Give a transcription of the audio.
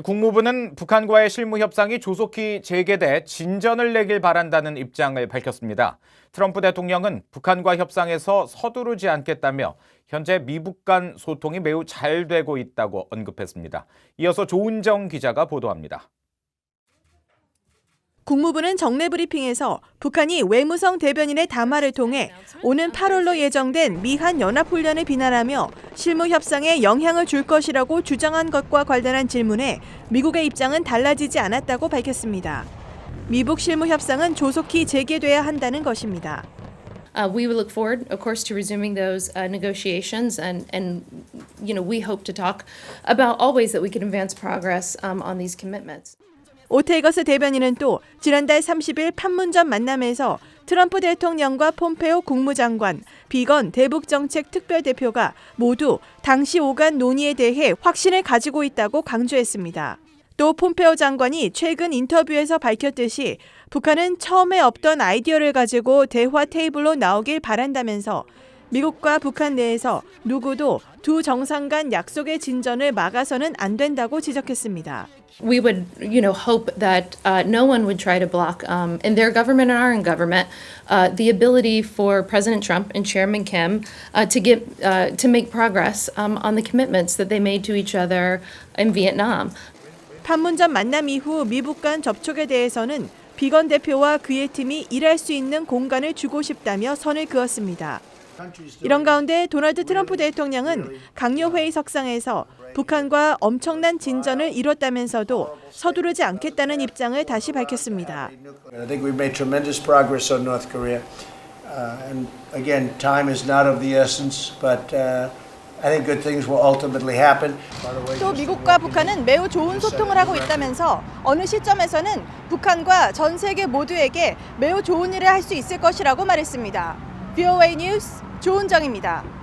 국무부는 북한과의 실무 협상이 조속히 재개돼 진전을 내길 바란다는 입장을 밝혔습니다. 트럼프 대통령은 북한과 협상에서 서두르지 않겠다며 현재 미북 간 소통이 매우 잘 되고 있다고 언급했습니다. 이어서 조은정 기자가 보도합니다. 국무부는 정례 브리핑에서 북한이 외무성 대변인의 담화를 통해 오는 8월로 예정된 미한 연합훈련을 비난하며 실무 협상에 영향을 줄 것이라고 주장한 것과 관련한 질문에 미국의 입장은 달라지지 않았다고 밝혔습니다. 미북 실무 협상은 조속히 재개돼야 한다는 것입니다. Uh, we look forward, of course, to resuming those uh, negotiations, and and you know we hope to talk about all ways that we can advance progress um, on these commitments. 오테이거스 대변인은 또 지난달 30일 판문점 만남에서 트럼프 대통령과 폼페오 국무장관, 비건 대북정책 특별대표가 모두 당시 오간 논의에 대해 확신을 가지고 있다고 강조했습니다. 또 폼페오 장관이 최근 인터뷰에서 밝혔듯이 북한은 처음에 없던 아이디어를 가지고 대화 테이블로 나오길 바란다면서 미국과 북한 내에서 누구도 두 정상 간 약속의 진전을 막아서는 안 된다고 지적했습니다. We would, you know, hope that uh, no one would try to block um, in their government and our own government uh, the ability for President Trump and Chairman Kim uh, to get uh, to make progress um, on the commitments that they made to each other in Vietnam. 판문점 만남 이후 미북 간 접촉에 대해서는 비건 대표와 그의 팀이 일할 수 있는 공간을 주고 싶다며 선을 그었습니다. 이런 가운데 도널드 트럼프 대통령은 강요회의 석상에서 북한과 엄청난 진전을 이뤘다면서도 서두르지 않겠다는 입장을 다시 밝혔습니다. Uh, uh, 또 미국과 북한은 매우 좋은 소통을 하고 있다면서 어느 시점에서는 북한과 전 세계 모두에게 매우 좋은 일을 할 수 있을 것이라고 말했습니다. VOA 뉴스 조은정입니다.